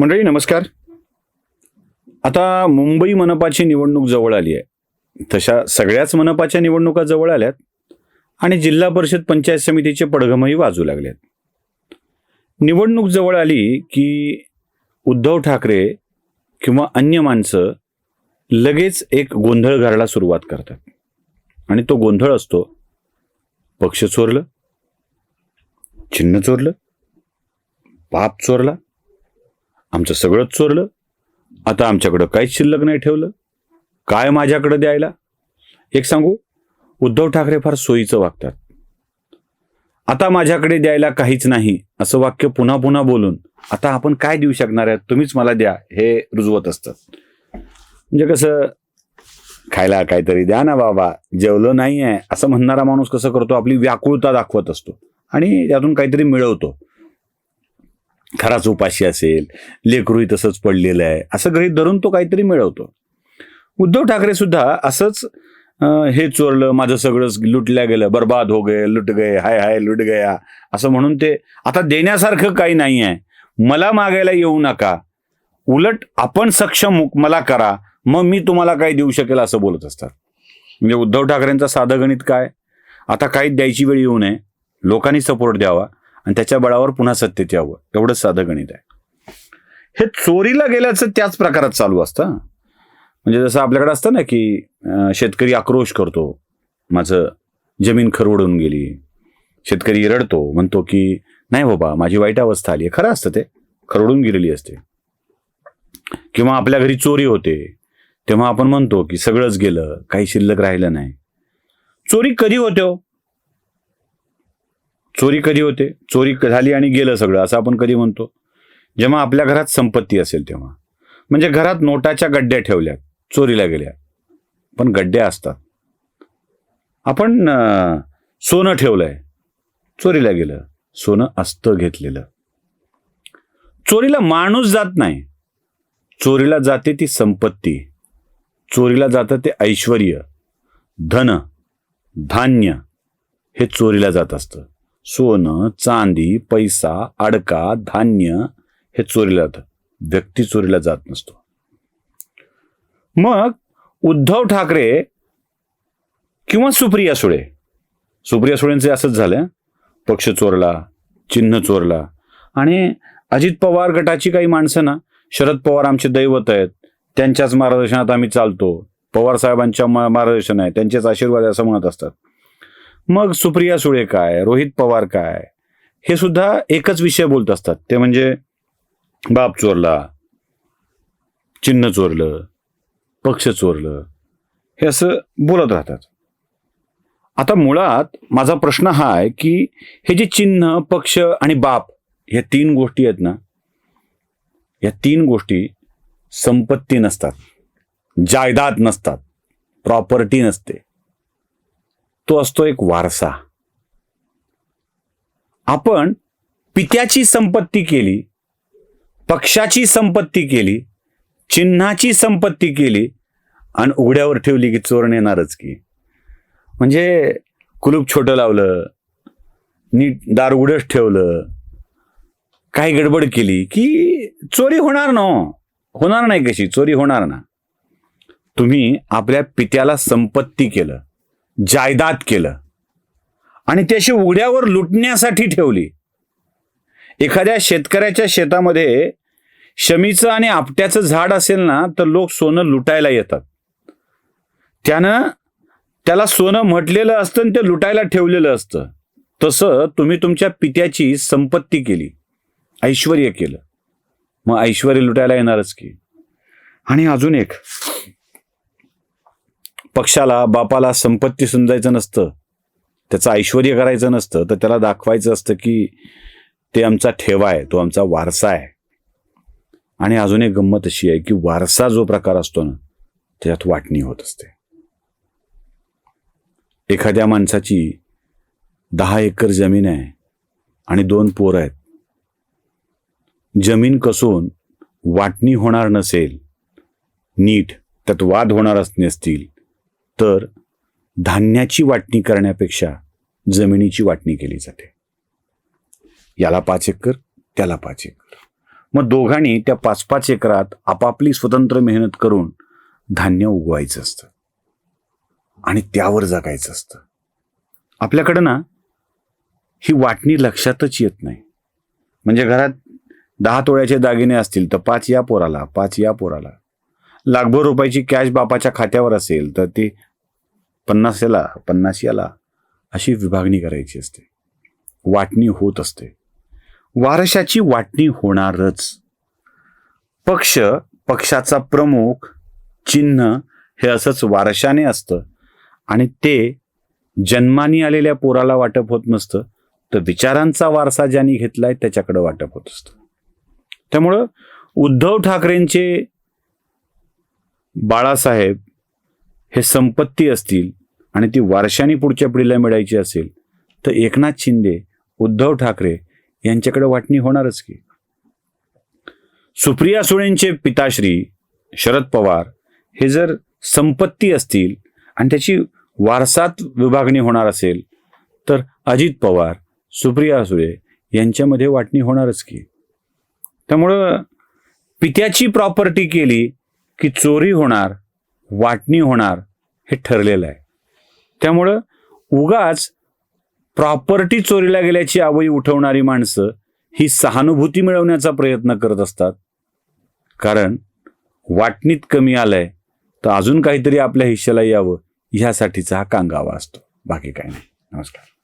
मंडळी नमस्कार. आता मुंबई मनपाची निवडणूक जवळ आली आहे. तशा सगळ्याच मनपाच्या निवडणुका जवळ आल्यात आणि जिल्हा परिषद पंचायत समितीचे पडघमही वाजू लागलेत. निवडणूक जवळ आली की उद्धव ठाकरे किंवा अन्य माणसं लगेच एक गोंधळ घालायला सुरुवात करतात. आणि तो गोंधळ असतो पक्ष चोरलं चिन्ह चोरलं बाप चोरला आमचं सगळंच चोरलं. आता आमच्याकडं काहीच शिल्लक नाही ठेवलं. काय माझ्याकडं द्यायला? एक सांगू? उद्धव ठाकरे फार सोयीचं वागतात. आता माझ्याकडे द्यायला काहीच नाही असं वाक्य पुन्हा पुन्हा बोलून आता आपण काय देऊ शकणार आहे तुम्हीच मला द्या. हे रुजवत असतात म्हणजे कसं खायला काहीतरी द्या ना बाबा. जेवलं नाही आहे असं म्हणणारा माणूस कसं करतो? आपली व्याकुळता दाखवत असतो. आणि त्यातून काहीतरी मिळवतो. खराच उपाशी असेल लेकरूही तसंच पडलेलं आहे असं गृहीत धरून तो काहीतरी मिळवतो. उद्धव ठाकरे सुद्धा असंच हे चोरलं माझं सगळंच लुटल्या गेलं बर्बाद हो गए लुट गए हाय हाय लुट गया असं म्हणून ते आता देण्यासारखं काही नाही आहे. मला मागायला येऊ नका. उलट आपण सक्षम मला करा मग मी तुम्हाला काही देऊ शकेल असं बोलत असतात. म्हणजे उद्धव ठाकरेंचं साधं गणित काय? आता काहीच द्यायची वेळ येऊ नये. लोकांनी सपोर्ट द्यावा. आणि त्याच्या बळावर पुन्हा सत्तेत यावं. एवढंच साधं गणित आहे. हे चोरीला गेल्याचं त्याच प्रकारात चालू असतं. म्हणजे जसं आपल्याकडे असतं ना की शेतकरी आक्रोश करतो. माझं जमीन खरवडून गेली. शेतकरी रडतो म्हणतो की नाही बाबा माझी वाईट अवस्था आली आहे. खरं असतं ते. खरवडून गेलेली असते. किंवा आपल्या घरी चोरी होते. तेव्हा आपण म्हणतो की सगळंच गेलं. काही शिल्लक राहिलं नाही. चोरी कधी होते हो? चोरी कधी होते? चोरी झाली आणि गेलं सगळं असं आपण कधी म्हणतो? जेव्हा आपल्या घरात संपत्ती असेल तेव्हा. म्हणजे घरात नोटाच्या गड्ड्या ठेवल्या चोरीला गेल्या पण गड्ड्या असतात. आपण सोनं ठेवलंय चोरीला गेलं सोनं असतं घेतलेलं. चोरीला माणूस जात नाही. चोरीला जाते ती संपत्ती. चोरीला जातं ते ऐश्वर धन धान्य हे चोरीला जात असतं. सोनं चांदी पैसा अडका धान्य हे चोरीला जातं. व्यक्ती चोरीला जात नसतो. मग उद्धव ठाकरे किंवा सुप्रिया सुळे? सुप्रिया सुळेंचे असंच झालं पक्ष चोरला चिन्ह चोरला. आणि अजित पवार गटाची काही माणसं ना शरद पवार आमचे दैवत आहेत. त्यांच्याच मार्गदर्शनात आम्ही चालतो. पवार साहेबांच्या मार्गदर्शन आहे. त्यांचेच आशीर्वाद असं म्हणत असतात. मग सुप्रिया सुळे काय? रोहित पवार काय? हे सुद्धा एकच विषय बोलत असतात. ते म्हणजे बाप चोरला चिन्ह चोरलं पक्ष चोरलं हे असं बोलत राहतात. आता मुळात माझा प्रश्न हा आहे की हे जे चिन्ह पक्ष आणि बाप ह्या तीन गोष्टी आहेत ना या तीन गोष्टी संपत्ती नसतात. जायदाद नसतात. प्रॉपर्टी नसते. तो असतो एक वारसा. आपण पित्याची संपत्ती केली पक्षाची संपत्ती केली चिन्हाची संपत्ती केली आणि उघड्यावर ठेवली की चोर नेणारच की. म्हणजे कुलूप छोटं लावलं नीट दार उघडच ठेवलं काही गडबड केली की चोरी होणार ना हो. होणार नाही कशी? चोरी होणार ना. तुम्ही आपल्या पित्याला संपत्ती केलं. जायदाद केलं. आणि त्याशी उघड्यावर लुटण्यासाठी ठेवली. एखाद्या शेतकऱ्याच्या शेतामध्ये शमीचं आणि आपट्याचं झाड असेल ना तर लोक सोनं लुटायला येतात. त्यानं त्याला सोनं म्हटलेलं असतं आणि ते लुटायला ठेवलेलं असतं. तसं तुम्ही तुमच्या पित्याची संपत्ती केली. ऐश्वर केलं. मग ऐश्वर लुटायला येणारच की. आणि अजून एक. पक्षाला बापाला संपत्ती समजायचं नसतं त्याचं ऐश्वर करायचं नसतं तर त्याला दाखवायचं असतं की ते आमचा ठेवा आहे तो आमचा वारसा आहे. आणि अजून एक गंमत अशी आहे की वारसा जो प्रकार असतो ना त्याच्यात वाटणी होत असते. एखाद्या माणसाची दहा एकर जमीन आहे आणि दोन पोर आहेत. जमीन कसून वाटणी होणार नसेल नीट त्यात वाद होणारच नसतील तर धान्याची वाटणी करण्यापेक्षा जमिनीची वाटणी केली जाते. याला पाच एकर त्याला पाच एकर. मग दोघांनी त्या पाच पाच एकरात आपापली स्वतंत्र मेहनत करून धान्य उगवायचं असतं. आणि त्यावर जगायचं असतं. आपल्याकडं ना ही वाटणी लक्षातच येत नाही. म्हणजे घरात दहा तोळ्याचे दागिने असतील तर पाच या पोराला पाच या पोराला. लाखभर रुपयाची कॅश बापाच्या खात्यावर असेल तर ते पन्नास याला पन्नास याला अशी विभागणी करायची असते. वाटणी होत असते. वारशाची वाटणी होणारच. पक्ष पक्षाचा प्रमुख चिन्ह हे असंच वारशाने असतं. आणि ते जन्मानी आलेल्या पोराला वाटप होत नसतं तर विचारांचा वारसा ज्यांनी घेतलाय त्याच्याकडे वाटप होत असतं. त्यामुळं उद्धव ठाकरेंचे बाळासाहेब हे संपत्ती असतील आणि ती वारशाने पुढच्या पिढीला मिळायची असेल तर एकनाथ शिंदे उद्धव ठाकरे यांच्याकडे वाटणी होणारच की. सुप्रिया सुळेंचे पिताश्री शरद पवार हे जर संपत्ती असतील आणि त्याची वारसात विभागणी होणार असेल तर अजित पवार सुप्रिया सुळे यांच्यामध्ये वाटणी होणारच की. त्यामुळं पित्याची प्रॉपर्टी केली की चोरी होणार वाटणी होणार हे ठरलेलं आहे. त्यामुळं उगाच प्रॉपर्टी चोरीला गेल्याची आवई उठवणारी माणसं ही सहानुभूती मिळवण्याचा प्रयत्न करत असतात. कारण वाटणीत कमी आलंय तर अजून काहीतरी आपल्या हिश्याला यावं ह्यासाठीचा हा कांगावा असतो. बाकी काही नाही. नमस्कार.